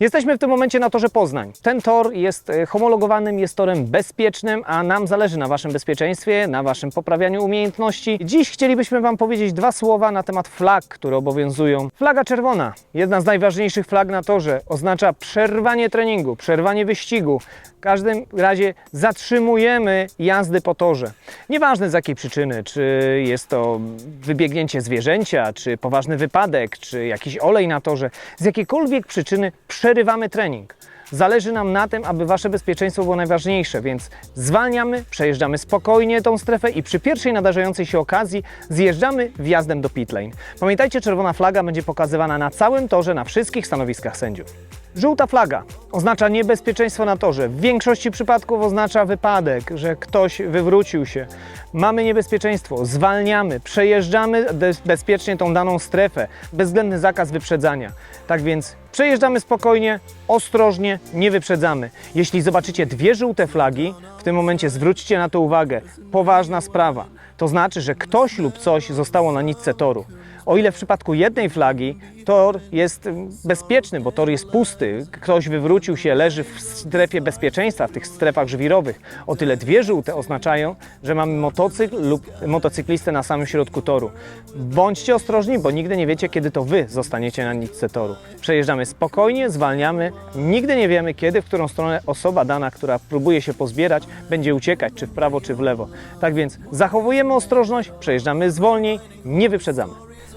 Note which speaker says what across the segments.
Speaker 1: Jesteśmy w tym momencie na torze Poznań. Ten tor jest e, homologowanym, jest torem bezpiecznym, a nam zależy na Waszym bezpieczeństwie, na Waszym poprawianiu umiejętności. Dziś chcielibyśmy Wam powiedzieć dwa słowa na temat flag, które obowiązują. Flaga czerwona, jedna z najważniejszych flag na torze, oznacza przerwanie treningu, przerwanie wyścigu. W każdym razie zatrzymujemy jazdy po torze. Nieważne z jakiej przyczyny, czy jest to wybiegnięcie zwierzęcia, czy poważny wypadek, czy jakiś olej na torze, z jakiejkolwiek przyczyny przerywamy trening. Zależy nam na tym, aby Wasze bezpieczeństwo było najważniejsze, więc zwalniamy, przejeżdżamy spokojnie tą strefę i przy pierwszej nadarzającej się okazji zjeżdżamy wjazdem do pit lane. Pamiętajcie, czerwona flaga będzie pokazywana na całym torze, na wszystkich stanowiskach sędziów. Żółta flaga oznacza niebezpieczeństwo na torze. W większości przypadków oznacza wypadek, że ktoś wywrócił się. Mamy niebezpieczeństwo, zwalniamy, przejeżdżamy bezpiecznie tą daną strefę. Bezwzględny zakaz wyprzedzania. Tak więc przejeżdżamy spokojnie, ostrożnie, nie wyprzedzamy. Jeśli zobaczycie dwie żółte flagi, w tym momencie zwróćcie na to uwagę. Poważna sprawa. To znaczy, że ktoś lub coś zostało na nitce toru. O ile w przypadku jednej flagi tor jest bezpieczny, bo tor jest pusty, ktoś wywrócił się, leży w strefie bezpieczeństwa, w tych strefach żwirowych, o tyle dwie żółte oznaczają, że mamy motocykl lub motocyklistę na samym środku toru. Bądźcie ostrożni, bo nigdy nie wiecie, kiedy to wy zostaniecie na nitce toru. Przejeżdżamy spokojnie, zwalniamy, nigdy nie wiemy, kiedy, w którą stronę osoba dana, która próbuje się pozbierać, będzie uciekać, czy w prawo, czy w lewo. Tak więc zachowujemy ostrożność, przejeżdżamy zwolniej, nie wyprzedzamy.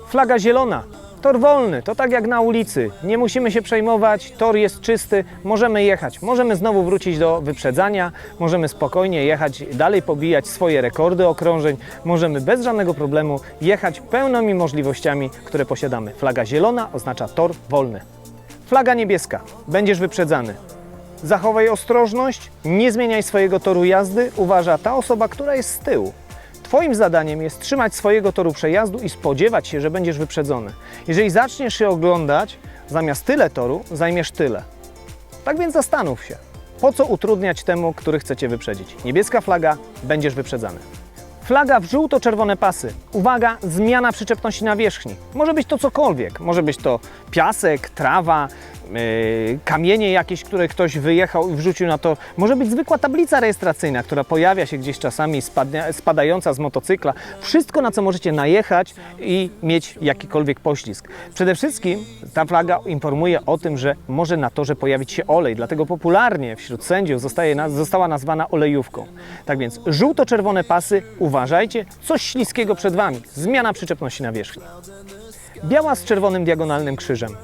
Speaker 1: Flaga zielona. Tor wolny, to tak jak na ulicy. Nie musimy się przejmować, tor jest czysty, możemy jechać. Możemy znowu wrócić do wyprzedzania, możemy spokojnie jechać, dalej pobijać swoje rekordy okrążeń, możemy bez żadnego problemu jechać pełnymi możliwościami, które posiadamy. Flaga zielona oznacza tor wolny. Flaga niebieska, będziesz wyprzedzany. Zachowaj ostrożność, nie zmieniaj swojego toru jazdy, uważa ta osoba, która jest z tyłu. Twoim zadaniem jest trzymać swojego toru przejazdu i spodziewać się, że będziesz wyprzedzony. Jeżeli zaczniesz się oglądać, zamiast tyle toru zajmiesz tyle. Tak więc zastanów się, po co utrudniać temu, który chcecie wyprzedzić. Niebieska flaga, będziesz wyprzedzany. Flaga w żółto-czerwone pasy. Uwaga, zmiana przyczepności nawierzchni. Może być to cokolwiek. Może być to piasek, trawa, yy, kamienie jakieś, które ktoś wyjechał i wrzucił na to. Może być zwykła tablica rejestracyjna, która pojawia się gdzieś czasami spadnia, spadająca z motocykla. Wszystko, na co możecie najechać i mieć jakikolwiek poślizg. Przede wszystkim ta flaga informuje o tym, że może na torze pojawić się olej, dlatego popularnie wśród sędziów zostaje, została nazwana olejówką. Tak więc żółto-czerwone pasy, uważajcie, coś śliskiego przed Wami. Zmiana przyczepności nawierzchni. Biała z czerwonym diagonalnym krzyżem.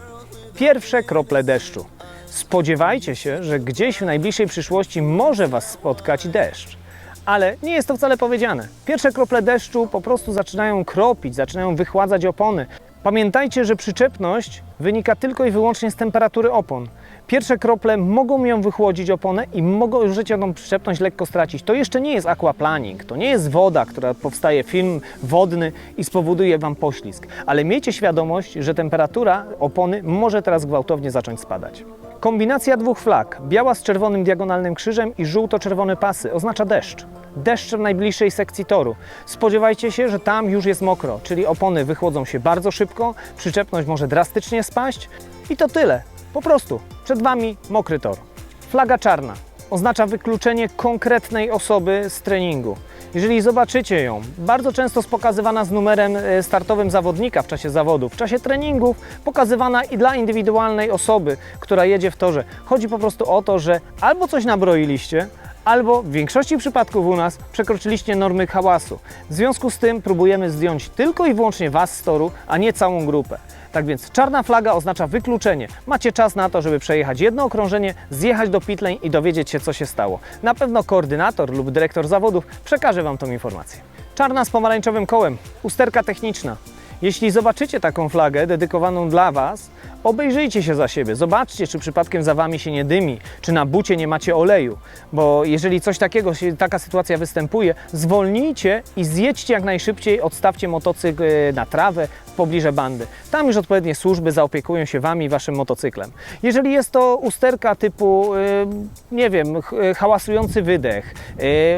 Speaker 1: Pierwsze krople deszczu. Spodziewajcie się, że gdzieś w najbliższej przyszłości może Was spotkać deszcz. Ale nie jest to wcale powiedziane. Pierwsze krople deszczu po prostu zaczynają kropić, zaczynają wychładzać opony. Pamiętajcie, że przyczepność wynika tylko i wyłącznie z temperatury opon. Pierwsze krople mogą ją wychłodzić oponę i mogą możecie tą przyczepność lekko stracić. To jeszcze nie jest aquaplaning, to nie jest woda, która powstaje, film wodny i spowoduje Wam poślizg. Ale miejcie świadomość, że temperatura opony może teraz gwałtownie zacząć spadać. Kombinacja dwóch flag, biała z czerwonym diagonalnym krzyżem i żółto-czerwone pasy, oznacza deszcz. Deszcz w najbliższej sekcji toru. Spodziewajcie się, że tam już jest mokro, czyli opony wychłodzą się bardzo szybko, przyczepność może drastycznie spaść i to tyle. Po prostu przed Wami mokry tor. Flaga czarna oznacza wykluczenie konkretnej osoby z treningu. Jeżeli zobaczycie ją, bardzo często jest pokazywana z numerem e, startowym zawodnika w czasie zawodów, w czasie treningów, pokazywana i dla indywidualnej osoby, która jedzie w torze. Chodzi po prostu o to, że albo coś nabroiliście, albo w większości przypadków u nas przekroczyliście normy hałasu. W związku z tym próbujemy zdjąć tylko i wyłącznie Was z toru, a nie całą grupę. Tak więc czarna flaga oznacza wykluczenie. Macie czas na to, żeby przejechać jedno okrążenie, zjechać do pitlane i dowiedzieć się, co się stało. Na pewno koordynator lub dyrektor zawodów przekaże Wam tą informację. Czarna z pomarańczowym kołem, usterka techniczna. Jeśli zobaczycie taką flagę dedykowaną dla Was, obejrzyjcie się za siebie, zobaczcie, czy przypadkiem za Wami się nie dymi, czy na bucie nie macie oleju, bo jeżeli coś takiego, taka sytuacja występuje, zwolnijcie i zjedźcie jak najszybciej, odstawcie motocykl e, na trawę w pobliże bandy. Tam już odpowiednie służby zaopiekują się Wami i Waszym motocyklem. Jeżeli jest to usterka typu, e, nie wiem, e, hałasujący wydech,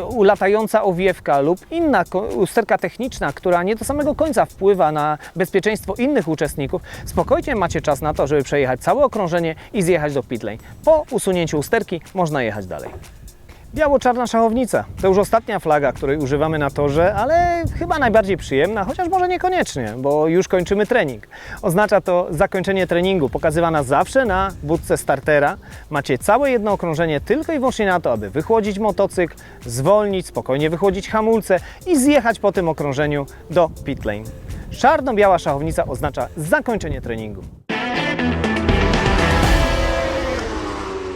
Speaker 1: ulatająca owiewka lub inna usterka techniczna, która nie do samego końca wpływa na na bezpieczeństwo innych uczestników, spokojnie macie czas na to, żeby przejechać całe okrążenie i zjechać do pit lane. Po usunięciu usterki można jechać dalej. Biało-czarna szachownica to już ostatnia flaga, której używamy na torze, ale chyba najbardziej przyjemna, chociaż może niekoniecznie, bo już kończymy trening. Oznacza to zakończenie treningu, pokazywana zawsze na budce startera. Macie całe jedno okrążenie tylko i wyłącznie na to, aby wychłodzić motocykl, zwolnić, spokojnie wychłodzić hamulce i zjechać po tym okrążeniu do pit lane. Czarno-biała szachownica oznacza zakończenie treningu.